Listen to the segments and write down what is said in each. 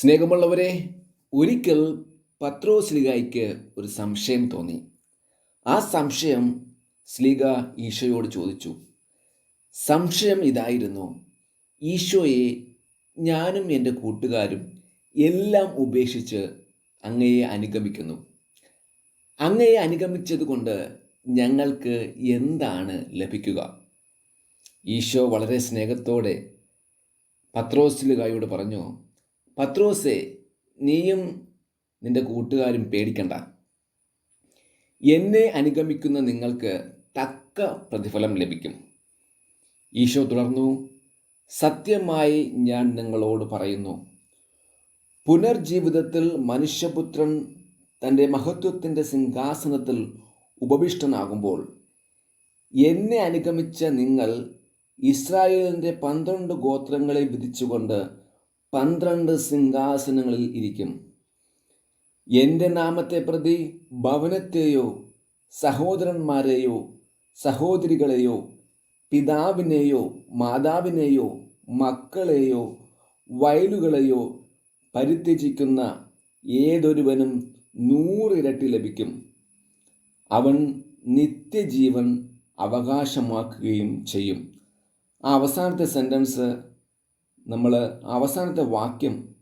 സ്നേഹമുള്ളവരെ ഒരിക്കൽ പത്രോസ്ലിഗായ്ക്ക് ഒരു സംശയം തോന്നി. ആ സംശയം സ്ലിഗ ഈശോയോട് ചോദിച്ചു. സംശയം ഇതായിരുന്നു ഈശോയെ ഞാനും എന്റെ കൂട്ടുകാരും എല്ലാം ഉപേക്ഷിച്ച് അങ്ങയെ അനുഗമിക്കുന്നു. അങ്ങയെ അനുഗമിച്ചതുകൊണ്ട് ഞങ്ങൾക്ക് എന്താണ് ലഭിക്കുക? ഈശോ വളരെ സ്നേഹത്തോടെ പത്രോസ്ലിഗായോട് പറഞ്ഞു പത്രോസെ നീയും നിന്റെ കൂട്ടുകാരും പേടിക്കണ്ട. എന്നെ അനുഗമിക്കുന്ന നിങ്ങൾക്ക് തക്ക പ്രതിഫലം ലഭിക്കും. ഈശോ തുടർന്നു സത്യമായി ഞാൻ നിങ്ങളോട് പറയുന്നു പുനർജീവിതത്തിൽ മനുഷ്യപുത്രൻ തന്റെ മഹത്വത്തിന്റെ സിംഹാസനത്തിൽ ഉപവിഷ്ടനാകുമ്പോൾ എന്നെ അനുഗമിച്ച നിങ്ങൾ ഇസ്രായേലിന്റെ പന്ത്രണ്ട് ഗോത്രങ്ങളെ വിധിച്ചുകൊണ്ട് പന്ത്രണ്ട് സിംഹാസനങ്ങളിൽ ഇരിക്കും. എന്റെ നാമത്തെ പ്രതി ഭവനത്തെയോ സഹോദരന്മാരെയോ സഹോദരികളെയോ പിതാവിനെയോ മാതാവിനെയോ മക്കളെയോ വയലുകളെയോ പരിത്യജിക്കുന്ന ഏതൊരുവനും നൂറിരട്ടി ലഭിക്കും. അവൻ നിത്യജീവൻ അവകാശമാക്കുകയും ചെയ്യും. ആ അവസാനത്തെ സെന്റൻസ് നമ്മൾ അവസാനത്തെ വാക്യം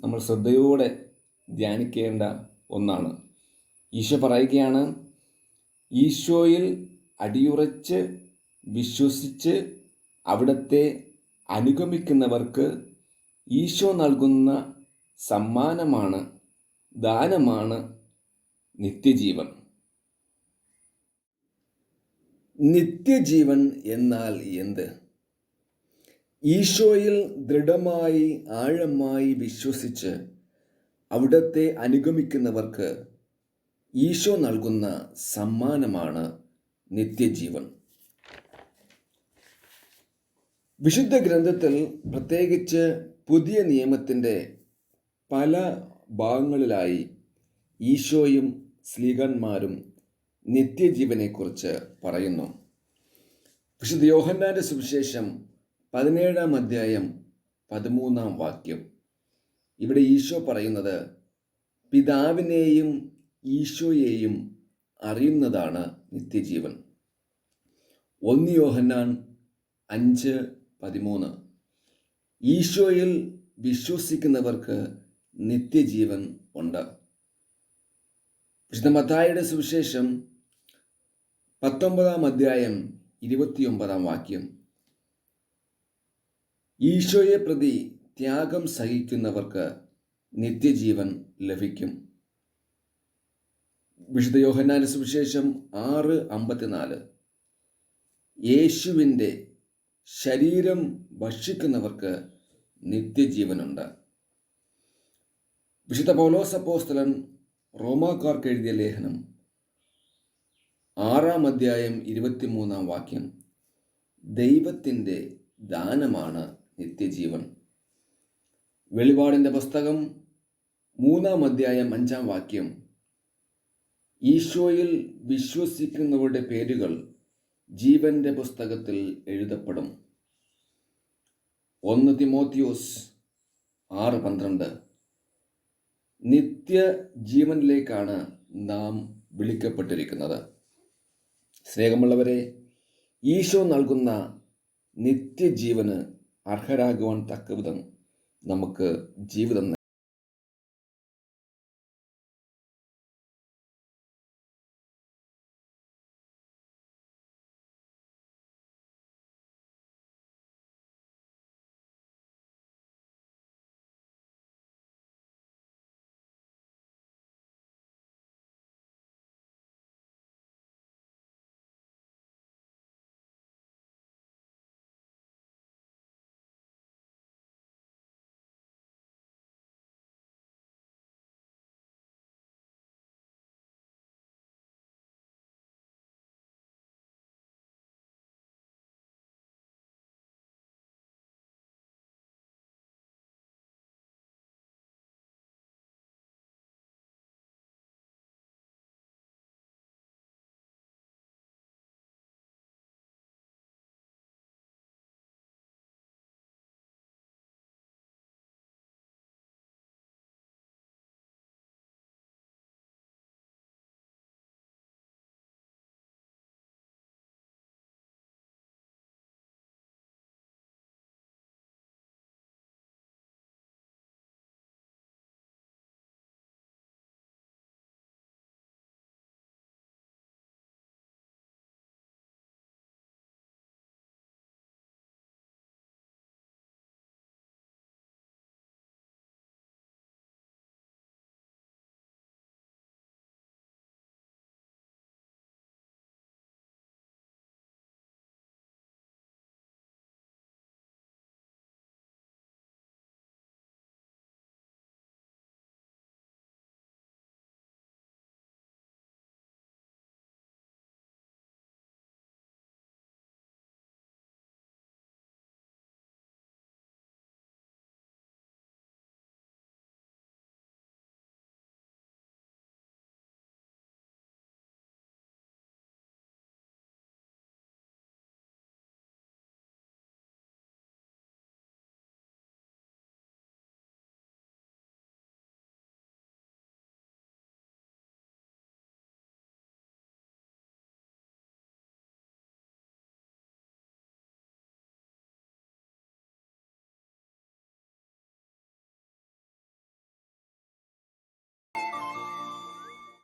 നമ്മൾ ശ്രദ്ധയോടെ ധ്യാനിക്കേണ്ട ഒന്നാണ്. ഈശോ പറയുകയാണ് ഈശോയിൽ അടിയുറച്ച് വിശ്വസിച്ച് അവിടത്തെ അനുഗമിക്കുന്നവർക്ക് ഈശോ നൽകുന്ന സമ്മാനമാണ് ദാനമാണ് നിത്യജീവൻ. നിത്യജീവൻ എന്നാൽ എന്ത്? ഈശോയിൽ ദൃഢമായി ആഴമായി വിശ്വസിച്ച് അവിടത്തെ അനുഗമിക്കുന്നവർക്ക് ഈശോ നൽകുന്ന സമ്മാനമാണ് നിത്യജീവൻ. വിശുദ്ധ ഗ്രന്ഥത്തിൽ പ്രത്യേകിച്ച് പുതിയ നിയമത്തിന്റെ പല ഭാഗങ്ങളിലായി ഈശോയും സ്ലീഗന്മാരും നിത്യജീവനെക്കുറിച്ച് പറയുന്നു. വിശുദ്ധ യോഹന്നാന്റെ സുവിശേഷം പതിനേഴാം അധ്യായം പതിമൂന്നാം വാക്യം. ഇവിടെ ഈശോ പറയുന്നത് പിതാവിനെയും ഈശോയെയും അറിയുന്നതാണ് നിത്യജീവൻ. ഒന്ന് യോഹന്നാൻ അഞ്ച് പതിമൂന്ന്. ഈശോയിൽ വിശ്വസിക്കുന്നവർക്ക് നിത്യജീവൻ ഉണ്ട്. വിശുദ്ധ മത്തായുടെ സുവിശേഷം പത്തൊമ്പതാം അധ്യായം ഇരുപത്തിയൊമ്പതാം വാക്യം. ഈശോയെ പ്രതി ത്യാഗം സഹിക്കുന്നവർക്ക് നിത്യജീവൻ ലഭിക്കും. വിശുദ്ധ യോഹന്നാന സുവിശേഷം ആറ് അമ്പത്തിനാല്. യേശുവിന്റെ ശരീരം ഭക്ഷിക്കുന്നവർക്ക് നിത്യജീവനുണ്ട്. വിശുദ്ധ പൗലോസ് അപ്പോസ്തലൻ റോമാക്കാർക്ക് എഴുതിയ ലേഖനം ആറാം അധ്യായം ഇരുപത്തിമൂന്നാം വാക്യം ദൈവത്തിന്റെ ദാനമാണ് നിത്യജീവൻ. വെളിപാടിന്റെ പുസ്തകം മൂന്നാം അധ്യായം അഞ്ചാം വാക്യം. ഈശോയിൽ വിശ്വസിക്കുന്നവരുടെ പേരുകൾ ജീവന്റെ പുസ്തകത്തിൽ എഴുതപ്പെടും. ഒന്ന് തിമോത്തിയോസ് ആറ് പന്ത്രണ്ട്. നിത്യ ജീവനിലേക്കാണ് നാം വിളിക്കപ്പെട്ടിരിക്കുന്നത്. സ്നേഹമുള്ളവരെ ഈശോ നൽകുന്ന നിത്യജീവന് അർഹരാകുവാൻ തക്കവിധം നമുക്ക് ജീവിതം